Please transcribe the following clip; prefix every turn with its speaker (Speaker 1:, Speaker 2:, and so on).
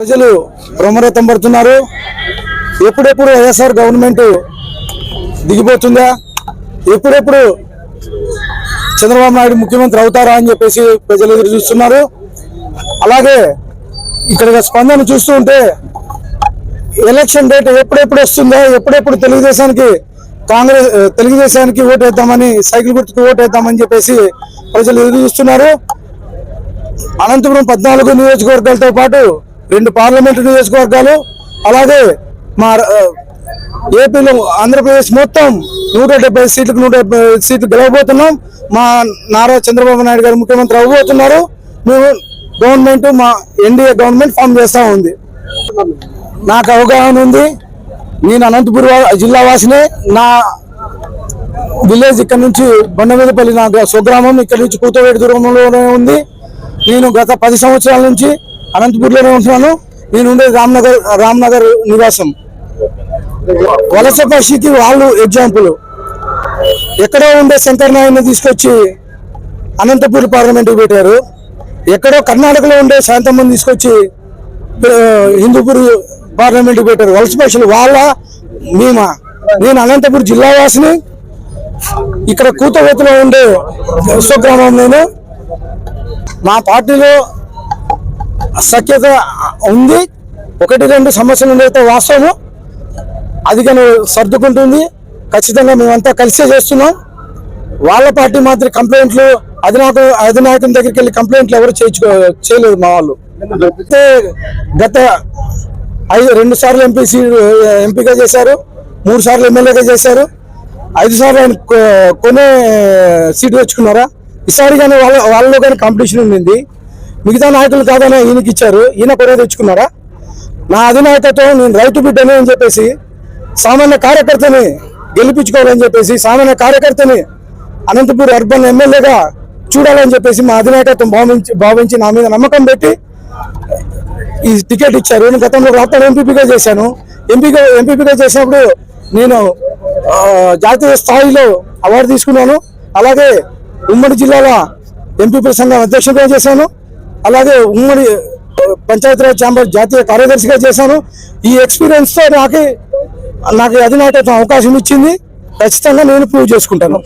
Speaker 1: ప్రజలు బ్రహ్మరథం పడుతున్నారు. ఎప్పుడెప్పుడు వైఎస్ఆర్ గవర్నమెంట్ దిగిపోతుందా? ఎప్పుడెప్పుడు చంద్రబాబు నాయుడు ముఖ్యమంత్రి అవుతారా అని చెప్పేసి ప్రజలు ఎదురు చూస్తున్నారు. అలాగే ఇక్కడ స్పందన చూస్తూ ఉంటే ఎలక్షన్ డేట్ ఎప్పుడెప్పుడు వస్తుందో? ఎప్పుడెప్పుడు తెలుగుదేశానికి కాంగ్రెస్ తెలుగుదేశానికి ఓటు వేద్దామని సైకిల్ గుర్తుకు ఓటు వేద్దామని చెప్పేసి ప్రజలు ఎదురు చూస్తున్నారు. అనంతపురం పద్నాలుగు నియోజకవర్గాలతో పాటు రెండు పార్లమెంటు నియోజకవర్గాలు అలాగే మా ఏపీలో ఆంధ్రప్రదేశ్ మొత్తం నూట డెబ్బై సీట్లకు నూట డెబ్బై సీట్లు గెలవబోతున్నాం. మా నారా చంద్రబాబు నాయుడు గారు ముఖ్యమంత్రి అవ్వబోతున్నారు. మేము గవర్నమెంట్ మా ఎన్డీఏ గవర్నమెంట్ ఫామ్ చేస్తా ఉంది. నాకు అవగాహన ఉంది. నేను అనంతపురం జిల్లా వాసినే నా విలేజ్ ఇక్కడ నుంచి బండమీదపల్లి నా స్వగ్రామం ఇక్కడ నుంచి కూతవేడి దూరంలోనే ఉంది. నేను గత పది సంవత్సరాల నుంచి అనంతపూర్లోనే ఉంటున్నాను. నేను ఉండేది రామ్నగర్ రామ్నగర్ నివాసం. వలస పరిస్థితి వాళ్ళు ఎగ్జాంపుల్ ఎక్కడో ఉండే శంకర్ నాయుడిని తీసుకొచ్చి అనంతపూర్ పార్లమెంట్కి పెట్టారు. ఎక్కడో కర్ణాటకలో ఉండే శాంతమ్మని తీసుకొచ్చి హిందూపూర్ పార్లమెంట్కి పెట్టారు. వలస పక్షులు వాళ్ళ మేమా. నేను అనంతపూర్ జిల్లా వాసిని. ఇక్కడ కూతవేతలో ఉండే స్వగ్రామం నేను మా పార్టీలో సఖ్యత ఉంది. ఒకటి రెండు సమస్యలు ఉండేది వాస్తవము. అది కానీ సర్దుకుంటుంది. ఖచ్చితంగా మేమంతా కలిసే చేస్తున్నాం. వాళ్ళ పార్టీ మాత్రం కంప్లైంట్లు అధినాయక అధినాయకుని దగ్గరికి వెళ్ళి కంప్లైంట్లు ఎవరు చేయించుకో చేయలేదు మా వాళ్ళు. అయితే గత ఐదు రెండు సార్లు ఎంపీ ఎంపీగా చేశారు. మూడు సార్లు ఎమ్మెల్యేగా చేశారు. ఐదు సార్లు ఆయన కొ- కొనే సీటు తెచ్చుకున్నారా? ఈసారి కానీ వాళ్ళ వాళ్ళలో కానీ కాంపిటీషన్ ఉండింది. మిగతా నాయకులు కాదని ఈయనకి ఇచ్చారు. ఈయన కొనే తెచ్చుకున్నారా నా అధినాయకత్వం నేను రైతు బిడ్డని అని చెప్పేసి సామాన్య కార్యకర్తని గెలిపించుకోవాలని చెప్పేసి సామాన్య కార్యకర్తని అనంతపూర్ అర్బన్ ఎమ్మెల్యేగా చూడాలని చెప్పేసి మా అధినాయకత్వం భావించి భావించి నా మీద నమ్మకం పెట్టి ఈ టికెట్ ఇచ్చారు. నేను గతంలో రాష్ట్ర ఎంపీపీగా చేశాను. ఎంపీగా ఎంపీపీగా చేసినప్పుడు నేను జాతీయ స్థాయిలో అవార్డు తీసుకున్నాను. అలాగే ఉమ్మడి జిల్లాల ఎంపీపీ సంఘం అధ్యక్షుడిగా చేశాను. అలాగే ఉమ్మడి పంచాయతీరాజ్ ఛాంబర్ జాతీయ కార్యదర్శిగా చేశాను. ఈ ఎక్స్పీరియన్స్తో నాకు నాకు నాటే అవకాశం ఇచ్చింది. ఖచ్చితంగా నేను ప్రూవ్ చేసుకుంటాను.